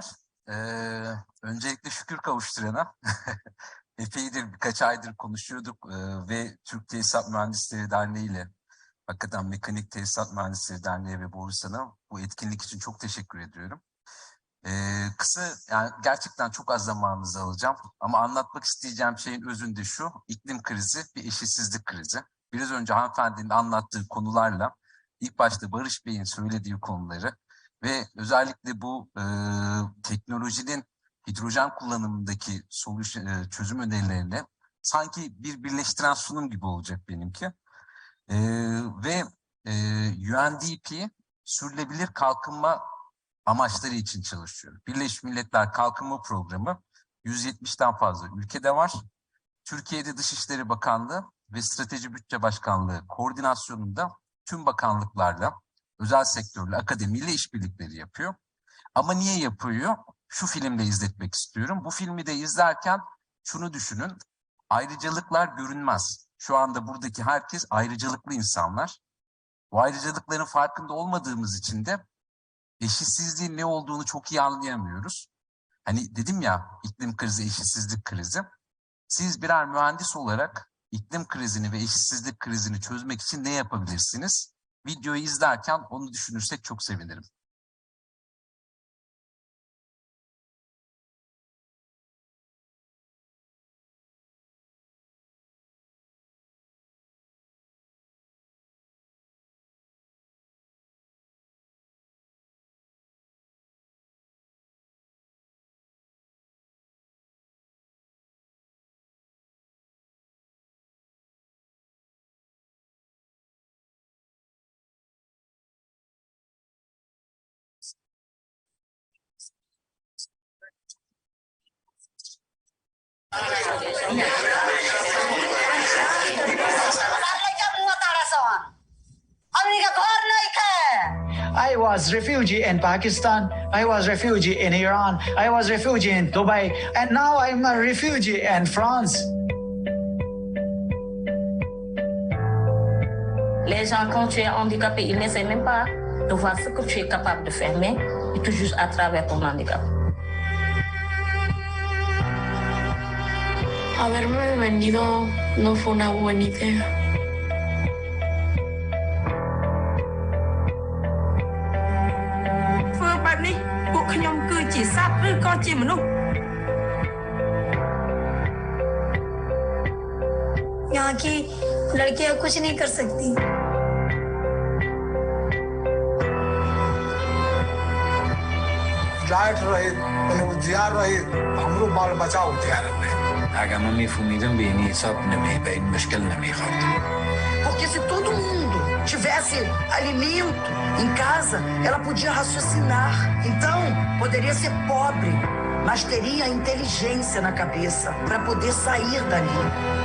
teşekkürler. Ee, öncelikle şükür kavuşturana. Epeydir birkaç aydır konuşuyorduk ee, ve Türk Tesisat Mühendisleri Derneği ile hakikaten Mekanik Tesisat Mühendisleri Derneği ve Borusan'a bu etkinlik için çok teşekkür ediyorum. Ee, kısa yani gerçekten çok az zamanınızı alacağım ama anlatmak isteyeceğim şeyin özünde şu iklim krizi bir eşitsizlik krizi. Biraz önce hanımefendinin anlattığı konularla ilk başta Barış Bey'in söylediği konuları ve özellikle bu e, teknolojinin hidrojen kullanımındaki solution, e, çözüm önerilerine sanki bir birleştiren sunum gibi olacak benimki. E, ve e, UNDP sürülebilir kalkınma amaçları için çalışıyor. Birleşmiş Milletler Kalkınma Programı 170'ten fazla ülkede var. Türkiye'de Dışişleri Bakanlığı ve Strateji Bütçe Başkanlığı koordinasyonunda tüm bakanlıklarla, özel sektörle, akademiyle işbirlikleri yapıyor. Ama niye yapıyor? Şu filmle izletmek istiyorum. Bu filmi de izlerken şunu düşünün. Ayrıcalıklar görünmez. Şu anda buradaki herkes ayrıcalıklı insanlar. Bu ayrıcalıkların farkında olmadığımız için de eşitsizliğin ne olduğunu çok iyi anlayamıyoruz. Hani dedim ya iklim krizi, eşitsizlik krizi. Siz birer mühendis olarak iklim krizini ve eşitsizlik krizini çözmek için ne yapabilirsiniz? Videoyu izlerken onu düşünürsek çok sevinirim. I was refugee in Pakistan. I was refugee in Iran. I was refugee in Dubai. And now I'm a refugee in France. Les gens, quand tu es handicapé, ils n'essaient même pas de voir ce que tu es capable de faire, mais ils te jugent à travers ton handicap. haberme venido. No fue una buena idea. यहाँ की लड़कियाँ कुछ नहीं कर सकती फ्लैट रहे उद्यार रहे हमरो बाल बचाओ उद्यार रहे Agamami Fumigambi, Nisopnami, Bem Mashkelnami, Porque se todo mundo tivesse alimento em casa, ela podia raciocinar. Então, poderia ser pobre, mas teria inteligência na cabeça para poder sair dali.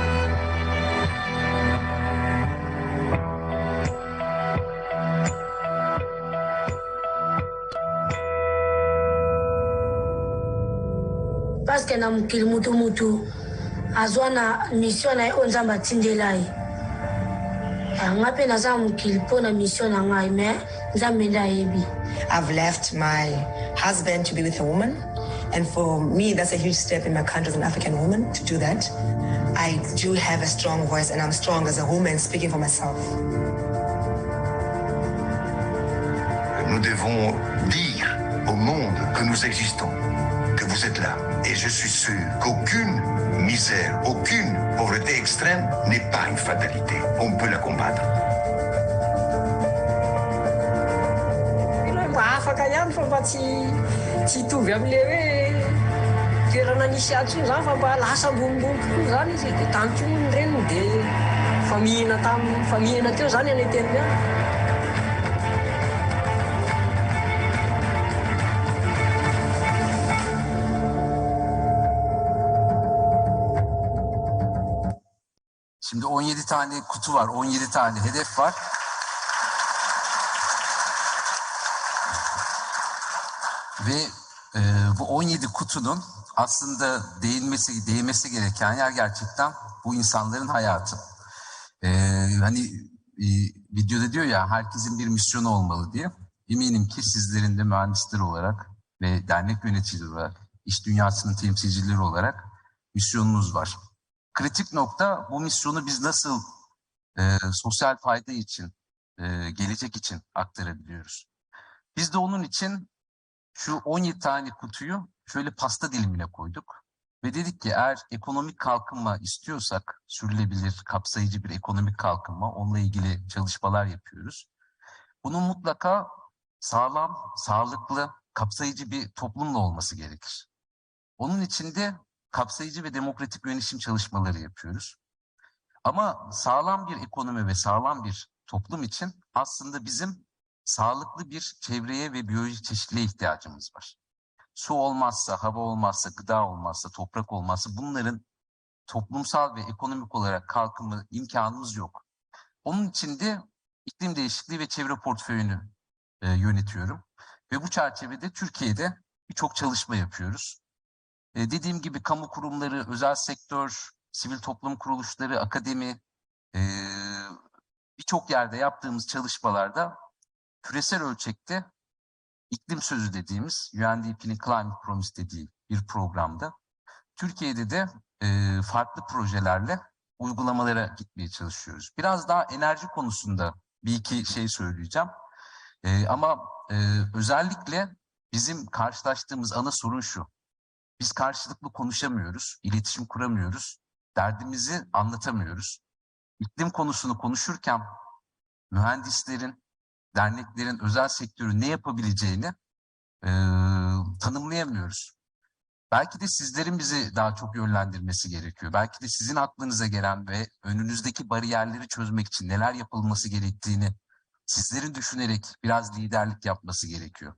parce qu'un homme qui le moutou moutou. Na mission na ye oyo nzambe atindela ye Eh, nga mpe naza na mokili mpo na mission na ngai me nzambe nde ayebi I've left my husband to be with a woman. And for me, that's a huge step in my country as an African woman to do that. I do have a strong voice and I'm strong as a woman speaking for myself. Nous devons dire au monde que nous existons, Et je suis sûr qu'aucune misère, aucune pauvreté extrême n'est pas une fatalité. On peut la combattre. Şimdi 17 tane kutu var, 17 tane hedef var. Ve e, bu 17 kutunun aslında değinmesi, değinmesi gereken yer gerçekten bu insanların hayatı. E, hani e, videoda diyor ya herkesin bir misyonu olmalı diye. Eminim ki sizlerin de mühendisler olarak ve dernek yöneticileri olarak, iş dünyasının temsilcileri olarak misyonunuz var. Kritik nokta bu misyonu biz nasıl e, sosyal fayda için, e, gelecek için aktarabiliyoruz. Biz de onun için şu 17 tane kutuyu şöyle pasta dilimine koyduk. Ve dedik ki eğer ekonomik kalkınma istiyorsak, sürülebilir, kapsayıcı bir ekonomik kalkınma, onunla ilgili çalışmalar yapıyoruz. Bunun mutlaka sağlam, sağlıklı, kapsayıcı bir toplumla olması gerekir. Onun için de kapsayıcı ve demokratik yönetişim çalışmaları yapıyoruz. Ama sağlam bir ekonomi ve sağlam bir toplum için aslında bizim sağlıklı bir çevreye ve biyolojik çeşitliliğe ihtiyacımız var. Su olmazsa, hava olmazsa, gıda olmazsa, toprak olmazsa bunların toplumsal ve ekonomik olarak kalkınma imkanımız yok. Onun için de iklim değişikliği ve çevre portföyünü e, yönetiyorum. Ve bu çerçevede Türkiye'de birçok çalışma yapıyoruz. E, dediğim gibi kamu kurumları, özel sektör, sivil toplum kuruluşları, akademi, e, birçok yerde yaptığımız çalışmalarda küresel ölçekte iklim sözü dediğimiz UNDP'nin Climate Promise dediği bir programda Türkiye'de de e, farklı projelerle uygulamalara gitmeye çalışıyoruz. Biraz daha enerji konusunda bir iki şey söyleyeceğim. E, ama e, özellikle bizim karşılaştığımız ana sorun şu. Biz karşılıklı konuşamıyoruz, iletişim kuramıyoruz, derdimizi anlatamıyoruz. İklim konusunu konuşurken mühendislerin, derneklerin, özel sektörün ne yapabileceğini e, tanımlayamıyoruz. Belki de sizlerin bizi daha çok yönlendirmesi gerekiyor. Belki de sizin aklınıza gelen ve önünüzdeki bariyerleri çözmek için neler yapılması gerektiğini sizlerin düşünerek biraz liderlik yapması gerekiyor.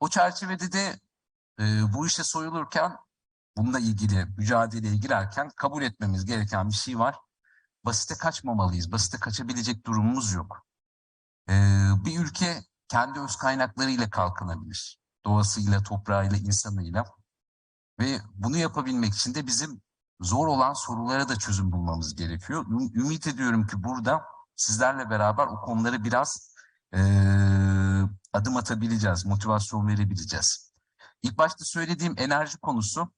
O çerçevede de e, bu işe soyulurken bununla ilgili mücadeleye girerken kabul etmemiz gereken bir şey var. Basite kaçmamalıyız. Basite kaçabilecek durumumuz yok. E, bir ülke kendi öz kaynaklarıyla kalkınabilir. Doğasıyla, toprağıyla, insanıyla. Ve bunu yapabilmek için de bizim zor olan sorulara da çözüm bulmamız gerekiyor. Üm- Ümit ediyorum ki burada sizlerle beraber o konuları biraz e, adım atabileceğiz, motivasyon verebileceğiz. İlk başta söylediğim enerji konusu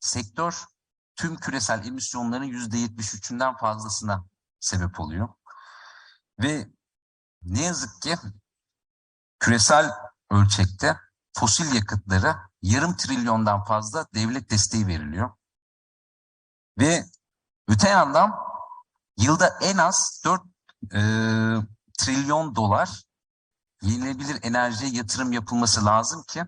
sektör tüm küresel emisyonların yüzde 73'ünden fazlasına sebep oluyor. Ve ne yazık ki küresel ölçekte fosil yakıtlara yarım trilyondan fazla devlet desteği veriliyor. Ve öte yandan yılda en az 4 e, trilyon dolar yenilebilir enerjiye yatırım yapılması lazım ki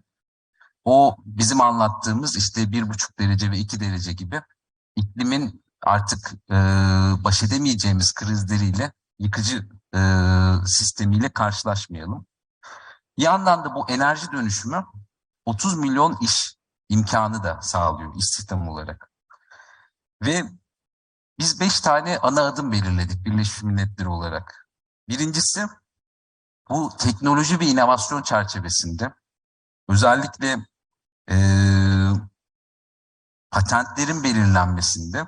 o bizim anlattığımız işte bir buçuk derece ve iki derece gibi iklimin artık e, baş edemeyeceğimiz krizleriyle yıkıcı e, sistemiyle karşılaşmayalım. Yandan da bu enerji dönüşümü 30 milyon iş imkanı da sağlıyor istihdam olarak. Ve biz beş tane ana adım belirledik Birleşmiş Milletler olarak. Birincisi bu teknoloji ve inovasyon çerçevesinde özellikle eee, patentlerin belirlenmesinde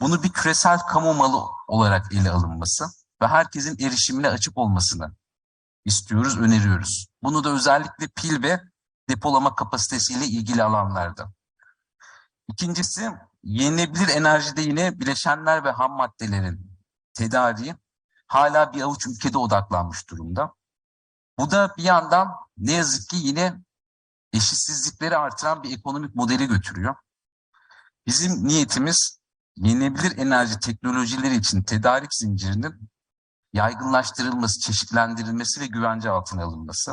bunu bir küresel kamu malı olarak ele alınması ve herkesin erişimine açık olmasını istiyoruz, öneriyoruz. Bunu da özellikle pil ve depolama kapasitesiyle ilgili alanlarda. İkincisi yenilebilir enerjide yine bileşenler ve ham maddelerin tedariği hala bir avuç ülkede odaklanmış durumda. Bu da bir yandan ne yazık ki yine eşitsizlikleri artıran bir ekonomik modeli götürüyor. Bizim niyetimiz yenilebilir enerji teknolojileri için tedarik zincirinin yaygınlaştırılması, çeşitlendirilmesi ve güvence altına alınması.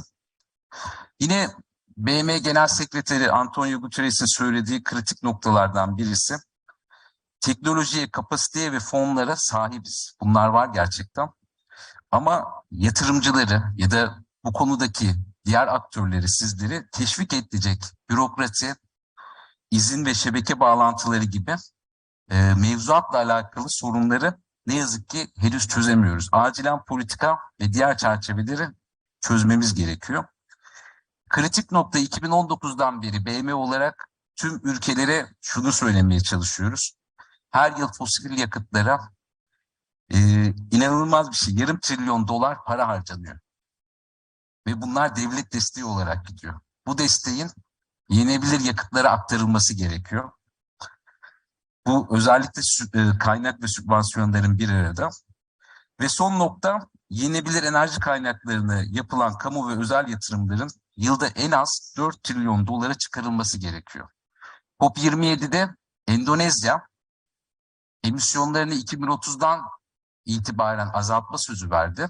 Yine BM Genel Sekreteri Antonio Guterres'in söylediği kritik noktalardan birisi teknolojiye, kapasiteye ve fonlara sahibiz. Bunlar var gerçekten. Ama yatırımcıları ya da bu konudaki diğer aktörleri, sizleri teşvik edecek bürokrasi, izin ve şebeke bağlantıları gibi e, mevzuatla alakalı sorunları ne yazık ki henüz çözemiyoruz. Acilen politika ve diğer çerçeveleri çözmemiz gerekiyor. Kritik nokta 2019'dan beri BM olarak tüm ülkelere şunu söylemeye çalışıyoruz. Her yıl fosil yakıtlara e, inanılmaz bir şey. Yarım trilyon dolar para harcanıyor. Ve bunlar devlet desteği olarak gidiyor. bu desteğin yenilebilir yakıtlara aktarılması gerekiyor. Bu özellikle e, kaynak ve sübvansiyonların bir arada. Ve son nokta yenilebilir enerji kaynaklarını yapılan kamu ve özel yatırımların yılda en az 4 trilyon dolara çıkarılması gerekiyor. COP27'de Endonezya emisyonlarını 2030'dan itibaren azaltma sözü verdi.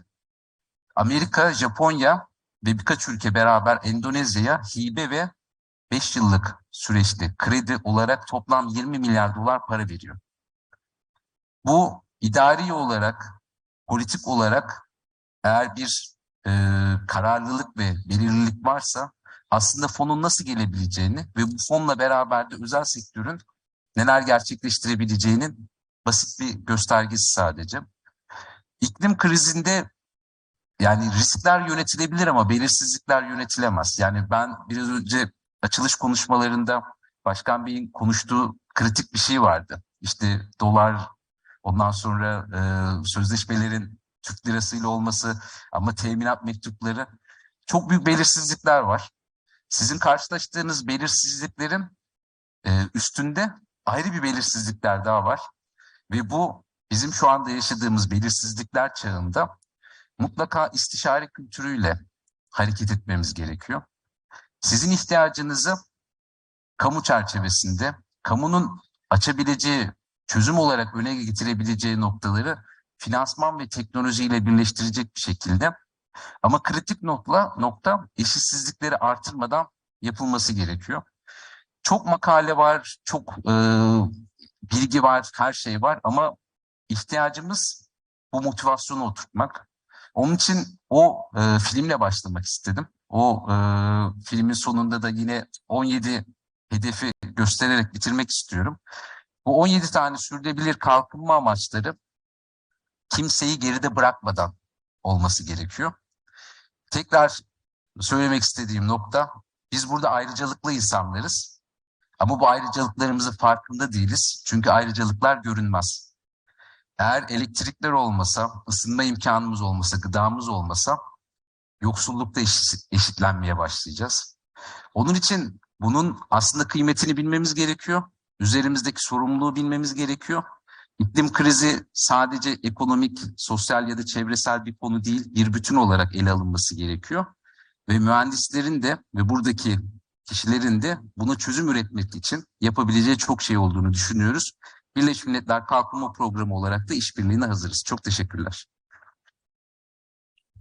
Amerika, Japonya ve birkaç ülke beraber Endonezya'ya hibe ve 5 yıllık süreçli kredi olarak toplam 20 milyar dolar para veriyor. Bu idari olarak, politik olarak eğer bir e, kararlılık ve belirlilik varsa aslında fonun nasıl gelebileceğini ve bu fonla beraber de özel sektörün neler gerçekleştirebileceğinin basit bir göstergesi sadece. İklim krizinde yani riskler yönetilebilir ama belirsizlikler yönetilemez. Yani ben biraz önce açılış konuşmalarında Başkan Bey'in konuştuğu kritik bir şey vardı. İşte dolar, ondan sonra e, sözleşmelerin Türk lirasıyla olması ama teminat mektupları çok büyük belirsizlikler var. Sizin karşılaştığınız belirsizliklerin e, üstünde ayrı bir belirsizlikler daha var. Ve bu bizim şu anda yaşadığımız belirsizlikler çağında mutlaka istişare kültürüyle hareket etmemiz gerekiyor. Sizin ihtiyacınızı kamu çerçevesinde, kamunun açabileceği, çözüm olarak öne getirebileceği noktaları finansman ve teknolojiyle birleştirecek bir şekilde ama kritik nokta, nokta eşitsizlikleri artırmadan yapılması gerekiyor. Çok makale var, çok e, bilgi var, her şey var ama ihtiyacımız bu motivasyonu oturtmak. Onun için o e, filmle başlamak istedim. O e, filmin sonunda da yine 17 hedefi göstererek bitirmek istiyorum. Bu 17 tane sürdürülebilir kalkınma amaçları kimseyi geride bırakmadan olması gerekiyor. Tekrar söylemek istediğim nokta, biz burada ayrıcalıklı insanlarız. Ama bu ayrıcalıklarımızın farkında değiliz. Çünkü ayrıcalıklar görünmez. Eğer elektrikler olmasa, ısınma imkanımız olmasa, gıdamız olmasa yoksullukta eşit, eşitlenmeye başlayacağız. Onun için bunun aslında kıymetini bilmemiz gerekiyor. Üzerimizdeki sorumluluğu bilmemiz gerekiyor. İklim krizi sadece ekonomik, sosyal ya da çevresel bir konu değil, bir bütün olarak ele alınması gerekiyor. Ve mühendislerin de ve buradaki kişilerin de buna çözüm üretmek için yapabileceği çok şey olduğunu düşünüyoruz. Birleşmiş Milletler Kalkınma Programı olarak da işbirliğine hazırız. Çok teşekkürler.